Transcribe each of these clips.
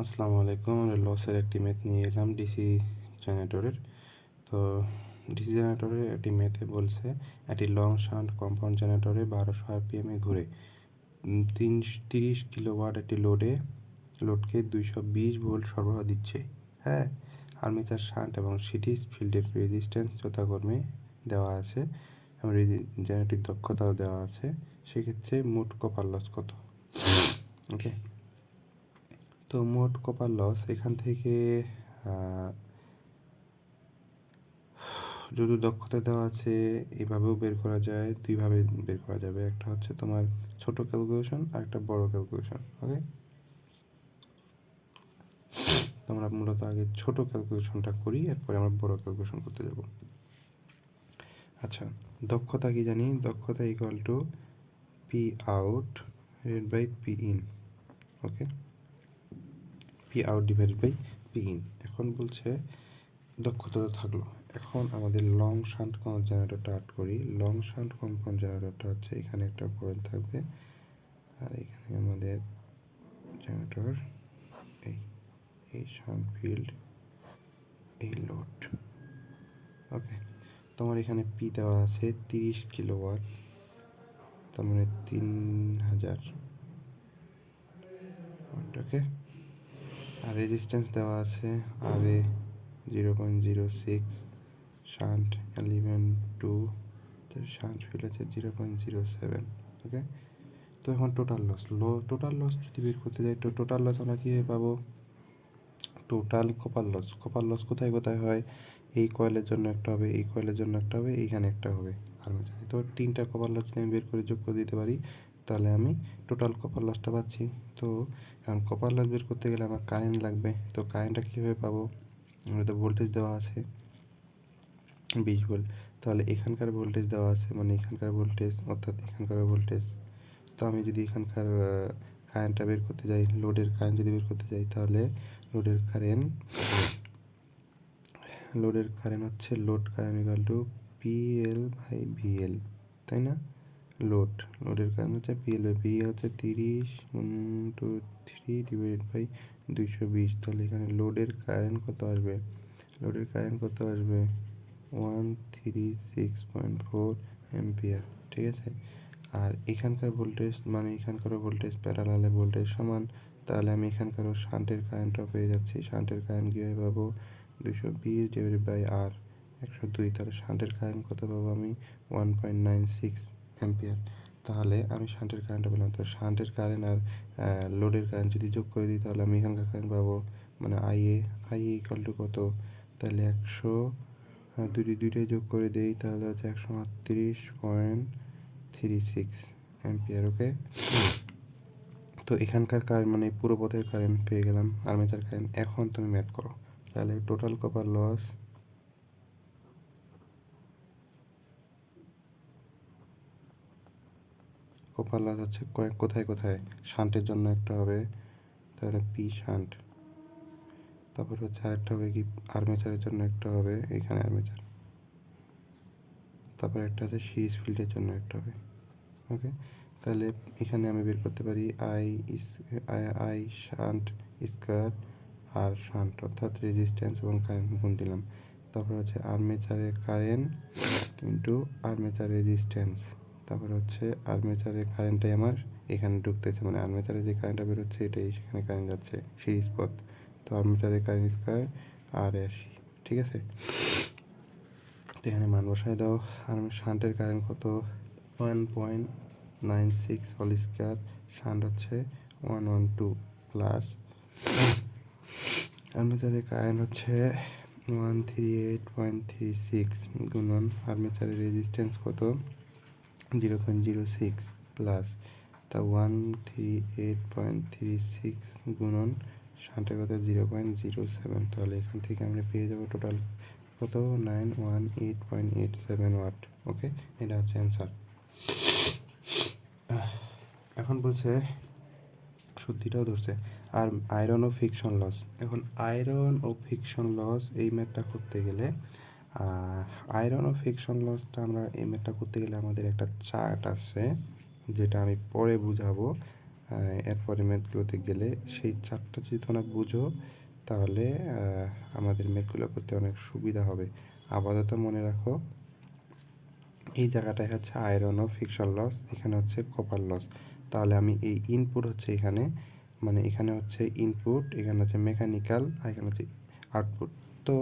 আসসালামু আলাইকুম আমরা লসের একটি ম্যাথ নিয়ে এলাম ডিসি জেনারেটরের তো ডিসি জেনারেটরের একটি ম্যাথে বলছে, একটি লং শান্ট কম্পাউন্ড জেনারেটরে বারোশো আরপিএমে ঘুরে। তিন, তিরিশ কিলোওয়াট একটি লোডে লোডকে দুইশো বিশ ভোল্ট সরবরাহ দিচ্ছে। হ্যাঁ আর্মেচার শান্ট এবং সিটিস ফিল্ডের রেজিস্ট্যান্স যথাক্রমে দেওয়া আছে এবং জেনারেটির দক্ষতাও দেওয়া আছে। সেক্ষেত্রে মোট কপার লস কত? ওকে তো মোট কপার লস এখান থেকে যদি দক্ষতা দেওয়া আছে, এভাবেও বের করা যায়, দুইভাবে বের করা যাবে। একটা হচ্ছে তোমার ছোট ক্যালকুলেশন আর একটা বড় ক্যালকুলেশন ওকে আমরা মূলত আগে ছোট ক্যালকুলেশনটা করি, এরপরে আমরা বড় ক্যালকুলেশন করতে যাব। আচ্ছা দক্ষতা কি জানি? দক্ষতা equal to P out red by P in okay P out divided by P in এখন বলছে দক্ষতা তো থাকল। এখন আমাদের লং শান্ট কম্পাউন্ড জেনারেটরটা আট করি। লং শান্ট কম্পাউন্ড জেনারেটরটা হচ্ছে এখানে একটা কয়েল থাকবে। আর এখানে আমাদের জেনারেটর এই এই শান্ট ফিল্ড এই লোড ওকে তোমার এখানে পি দেওয়া আছে তিরিশ কিলোওয়াট তার মানে তিন হাজার। ওকে আর রেজিস্ট্যান্স দেওয়া আছে R A zero point zero six shunt eleven two তো শান্ট ফিল আছে zero point zero seven okay তো এখন টোটাল লস লো টোটাল লস যদি বের করতে যাই, তো টোটাল লস আমরা কীভাবে পাবো? Total copper loss copper loss কোথায় কোথায় হয়? এই কয়েলের জন্য একটা হবে, এই কয়েলের জন্য একটা হবে, এইখানে একটা হবে আর্মেচারে তো তিনটা কপার লস যদি আমি বের করে যোগ করে দিতে পারি। তাহলে আমি টোটাল কপার লসটা পাচ্ছি। তো এখন কপার লস বের করতে গেলে আমার কারেন্ট লাগবে। তো কারেন্টটা কীভাবে পাবো? তো ভোল্টেজ দেওয়া আছে, বিশ ভোল্ট তাহলে এখানকার ভোল্টেজ দেওয়া আছে মানে এখানকার ভোল্টেজ অর্থাৎ এখানকার ভোল্টেজ তো আমি যদি এখানকার কারেন্টটা বের করতে যাই লোডের কারেন্ট যদি বের করতে যাই, তাহলে লোডের কারেন্ট লোডের কারেন্ট হচ্ছে load current equal to PL by VL তাই না? লোড লোডের কারণ হচ্ছে পিএল পি হচ্ছে তিরিশ টু থ্রি ডিভাইডেড বাই দুইশো বিশ। তাহলে এখানে লোডের কারেন্ট কত আসবে? লোডের কারেন্ট কত আসবে? One three six point four ampere ঠিক আছে? আর এখানকার ভোল্টেজ মানে এখানকারও ভোল্টেজ প্যারালালে ভোল্টেজ সমান, তাহলে আমি এখানকারও শান্টের কারেন্টও পেয়ে যাচ্ছি। শান্টের কারেন্ট কীভাবে পাবো? দুশো বিশ ডিভাইডেড বাই আর একশো দুই। তাহলে শান্টের কারেন্ট কত পাবো আমি? One point nine six ampere তাহলে আমি শান্টের কারেন্টটা পেলাম। তো শান্টের কারেন্ট আর লোডের কারেন্ট যদি যোগ করে দিই, তাহলে আমি এখানকার কারেন্ট পাবো মানে আইএ আইএ ইকাল টু কত? তাহলে একশো দুটি দুইটাই যোগ করে দিই, তাহলে হচ্ছে একশো আটত্রিশ point three six ampere okay তো এখানকার কারেন্ট মানে পুরো পথের কারেন্ট পেয়ে গেলাম আর্মেচার কারেন্ট এখন তুমি ম্যাথ করো। তাহলে total copper loss copper loss হচ্ছে কয়েক কোথায় কোথায় শান্টের জন্য একটা হবে, তাহলে পি শান্ট তারপর হচ্ছে আরেকটা হবে কি আর্মেচারের জন্য একটা হবে, এখানে আর্মেচার তারপর একটা আছে সিরিজ ফিল্ডের জন্য একটা হবে। ওকে তাহলে এখানে আমি বের করতে পারি I I shunt square R shunt অর্থাৎ রেজিস্ট্যান্স এবং কারেন্ট গুণ দিলাম। তারপর হচ্ছে আর্মেচারের কারেন্ট ইন্টু আর্মেচার রেজিস্ট্যান্স তারপর হচ্ছে আর্মেচারের কারেন্টটাই আমার এখানে ঢুকতেছে। মানে আর্মেচারে যে কারেন্টটা বেরোচ্ছে এটাই সেখানে কারেন্ট যাচ্ছে সিরিজ পথ তো আর্মেচারের কারেন্ট স্কোয়ার আর আশি ঠিক আছে? তো এখানে মান বসায় দাও। আর শান্টের কারেন্ট কত? One point nine six whole square shunt হচ্ছে ওয়ান ওয়ান টু প্লাস আর্মেচারের কারেন্ট হচ্ছে one three eight point three six গুণন। আর্মেচারের রেজিস্ট্যান্স কত? Zero point zero six plus তা one three eight point three six গুণন শান্টের কত জিরো পয়েন্ট জিরো সেভেন তাহলে এখান থেকে আমরা পেয়ে যাব টোটাল কত? Nine one eight point eight seven watt okay এটা হচ্ছে অ্যান্সার এখন বলছে শুদ্ধিটাও ধরছে। আর আয়রন ও ফিকশন লস এখন আয়রন ও ফিকশন লস এই ম্যাথটা করতে গেলে আয়রন ও ফিকশন লসটা আমরা এই ম্যাথটা করতে গেলে আমাদের একটা চার্ট আছে যেটা আমি পরে বুঝাবো। এরপরে ম্যাথগুলোতে গেলে সেই চার্টটা যদি তোমরা বুঝো, তাহলে আমাদের ম্যাথগুলো করতে অনেক সুবিধা হবে। আপাতত মনে রাখো, এই জায়গাটায় হচ্ছে আয়রন ও ফিকশন লস এখানে হচ্ছে কপার লস তাহলে আমি এই ইনপুট হচ্ছে এখানে মানে এখানে হচ্ছে ইনপুট এখানে হচ্ছে মেকানিক্যাল আর এখানে হচ্ছে আউটপুট তো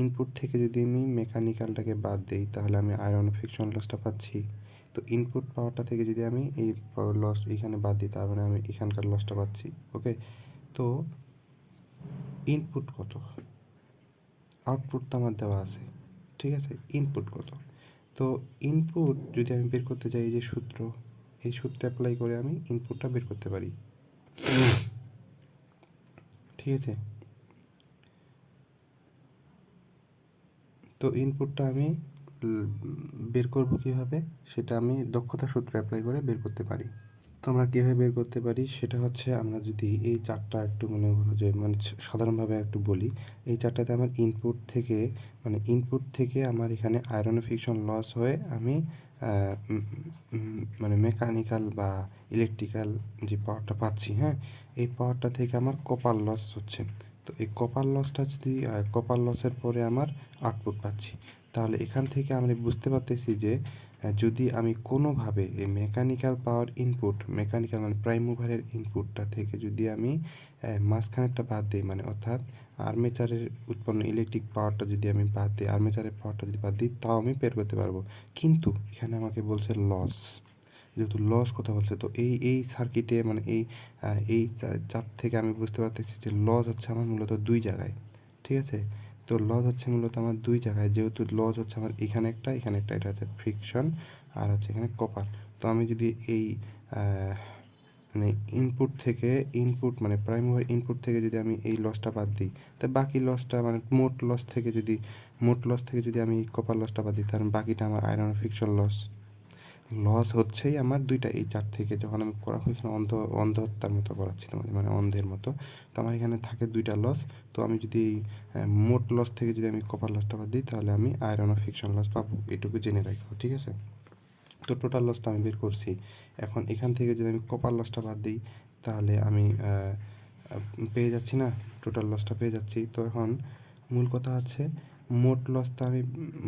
ইনপুট থেকে যদি আমি মেকানিক্যালটাকে বাদ দিই, তাহলে আমি আয়রন ফিকশন লসটা পাচ্ছি। তো ইনপুট পাওয়ারটা থেকে যদি আমি এই লস এখানে বাদ দিই, তার মানে আমি এখানকার লসটা পাচ্ছি ওকে তো ইনপুট কত? আউটপুট তো আমার দেওয়া আছে, ঠিক আছে? ইনপুট কত? তো ইনপুট যদি আমি বের করতে যাই যে সূত্র, এই সূত্রে অ্যাপ্লাই করে আমি ইনপুটটা বের করতে পারি। ঠিক আছে? তো ইনপুটটা আমি বের করব কীভাবে? সেটা আমি দক্ষতা সূত্র অ্যাপ্লাই করে বের করতে পারি। তো আমরা কীভাবে বের করতে পারি? সেটা হচ্ছে আমরা যদি এই চারটা একটু মনে করো যে মানে সাধারণভাবে একটু বলি, এই চারটাতে আমার ইনপুট থেকে মানে ইনপুট থেকে আমার এখানে আয়রন ফিকশন লস হয়ে আমি মানে মেকানিক্যাল বা ইলেকট্রিক্যাল যে পাওয়ারটা পাচ্ছি হ্যাঁ? এই পাওয়ারটা থেকে আমার কপার লস হচ্ছে। তো এই কপার লসটা যদি কপার লসের পরে আমার আউটপুট পাচ্ছি, তাহলে এখান থেকে আমরা বুঝতে পারতেছি যে যদি আমি কোনোভাবে এই মেকানিক্যাল পাওয়ার ইনপুট মেকানিক্যাল মানে প্রাইম মুভারের ইনপুটটা থেকে যদি আমি মাঝখানেরটা বাদ দিই মানে অর্থাৎ আর্মেচারের উৎপন্ন ইলেকট্রিক পাওয়ারটা যদি আমি বাদ দিই আর্মেচারের পাওয়ারটা যদি বাদ দিই, তাও আমি বের করতে পারব। কিন্তু এখানে আমাকে বলছে লস যেহেতু লস কথা বলছে, তো এই এই সার্কিটে মানে এই এই চাপ থেকে আমি বুঝতে পারতেছি যে লস হচ্ছে আমার মূলত দুই জায়গায়, ঠিক আছে? তো লস হচ্ছে মূলত আমার দুই জায়গায়, যেহেতু লস হচ্ছে আমার এখানে একটা এখানে একটা, এটা হচ্ছে ফ্রিকশন আর হচ্ছে এখানে কপার তো আমি যদি এই মানে ইনপুট থেকে ইনপুট মানে প্রাইমারি ইনপুট থেকে যদি আমি এই লসটা বাদ দিই, তো বাকি লসটা মানে মোট লস থেকে যদি, মোট লস থেকে যদি আমি কপার লসটা বাদ দিই তাহলে বাকিটা আমার আয়রন ফিকশন লস লস হচ্ছেই আমার দুইটা, এই চার থেকে যখন আমি করা এখানে অন্ধ অন্ধতার মতো করাচ্ছি তোমাদের মানে অন্ধের মতো। তো আমার এখানে থাকে দুইটা লস তো আমি যদি মোট লস থেকে যদি আমি কপার লসটা বাদ দিই, তাহলে আমি আয়রন ফিকশন লস পাবো, এটুকু জেনে রাখব, ঠিক আছে? তো টোটাল লসটা আমি বের করছি। এখন এখান থেকে যদি আমি কপার লসটা বাদ দিই, তাহলে আমি পেয়ে যাচ্ছি না টোটাল লসটা পেয়ে যাচ্ছি। তো এখন মূল কথা হচ্ছে মোট লসটা আমি,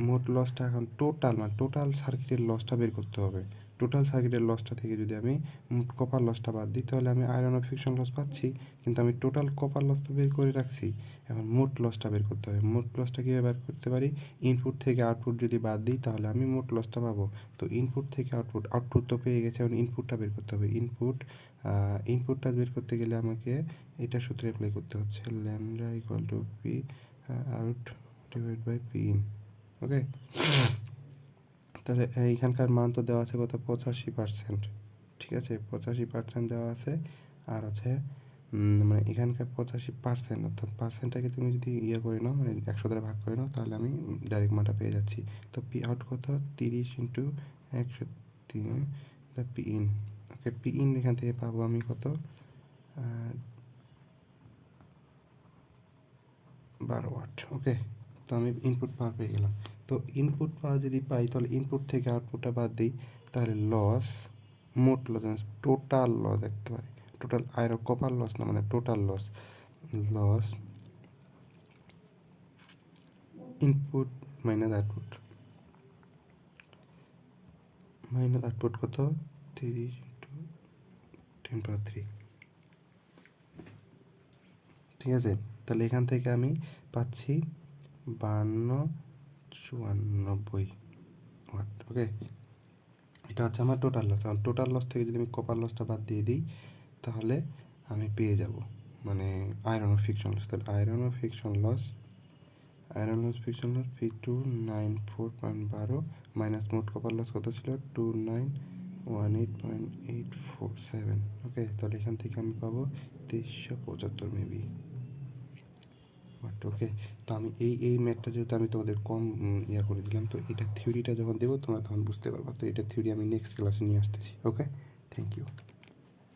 মোট লসটা এখন টোটাল মানে টোটাল সার্কিটের লসটা বের করতে হবে। টোটাল সার্কিটের লসটা থেকে যদি আমি মোট কপার লসটা বাদ দিই, তাহলে আমি আয়রন ফিকশন লস পাচ্ছি, কিন্তু আমি টোটাল কপার লস তো বের করে রাখছি। এখন মোট লসটা বের করতে হবে। মোট লসটা কীভাবে বের করতে পারি? ইনপুট থেকে আউটপুট যদি বাদ দিই, তাহলে আমি মোট লসটা পাবো। তো ইনপুট থেকে আউটপুট আউটপুট তো পেয়ে গেছে, এখন ইনপুটটা বের করতে হবে। ইনপুট ইনপুটটা বের করতে গেলে আমাকে এটা সূত্রে অ্যাপ্লাই করতে হচ্ছে। Lambda equal to P out divide by P in okay তাহলে এইখানকার মান তো দেওয়া আছে কত? পঁচাশি পার্সেন্ট ঠিক আছে? পঁচাশি পার্সেন্ট দেওয়া আছে। আর হচ্ছে মানে এখানকার পঁচাশি পার্সেন্ট অর্থাৎ পার্সেন্টটাকে তুমি যদি ইয়ে করে নাও মানে একশো দ্বারা ভাগ করে নাও, তাহলে আমি ডাইরেক্ট মানটা পেয়ে যাচ্ছি। তো পি আউট কত? তিরিশ ইন্টু একশো তিন P in okay P in এখান থেকে পাবো আমি কত? বারো ওয়াট ওকে? তো আমি ইনপুট পাওয়ার পেয়ে গেলাম। তো ইনপুট পাওয়ার যদি পাই, তাহলে ইনপুট থেকে আউটপুটটা বাদ দিই, তাহলে লস মোট লস টোটাল লস একেবারে। টোটাল আয়রন কপার লস না মানে total loss loss input minus output minus output কত? তিরিশ ইন্টু টেন পাওয়ার থ্রি ঠিক আছে? তাহলে এখান থেকে আমি পাচ্ছি বান্ন, চুয়ান্নব্বই। ওকে এটা হচ্ছে আমার টোটাল লস এখন টোটাল লস থেকে যদি আমি কপার লসটা বাদ দিয়ে দিই, তাহলে আমি পেয়ে যাব। মানে আয়রন ও ফিকশন লস তাহলে আয়রন ও friction loss iron loss friction loss ফি টু নাইন ফোর পয়েন্ট বারো মাইনাস মোট কপার লস কত ছিল? Two nine one eight point eight four seven okay তাহলে এখান থেকে আমি পাবো তেইশশো পঁচাত্তর মেবি বাট ওকে তো আমি এই এই ম্যাথটা যেহেতু আমি তোমাদের কম ইয়া করে দিলাম, তো এটা থিওরিটা যখন দেবো, তোমরা তখন বুঝতে পারবা। তো এটা থিওরি আমি নেক্সট ক্লাসে নিয়ে আসতেছি ওকে থ্যাংক ইউ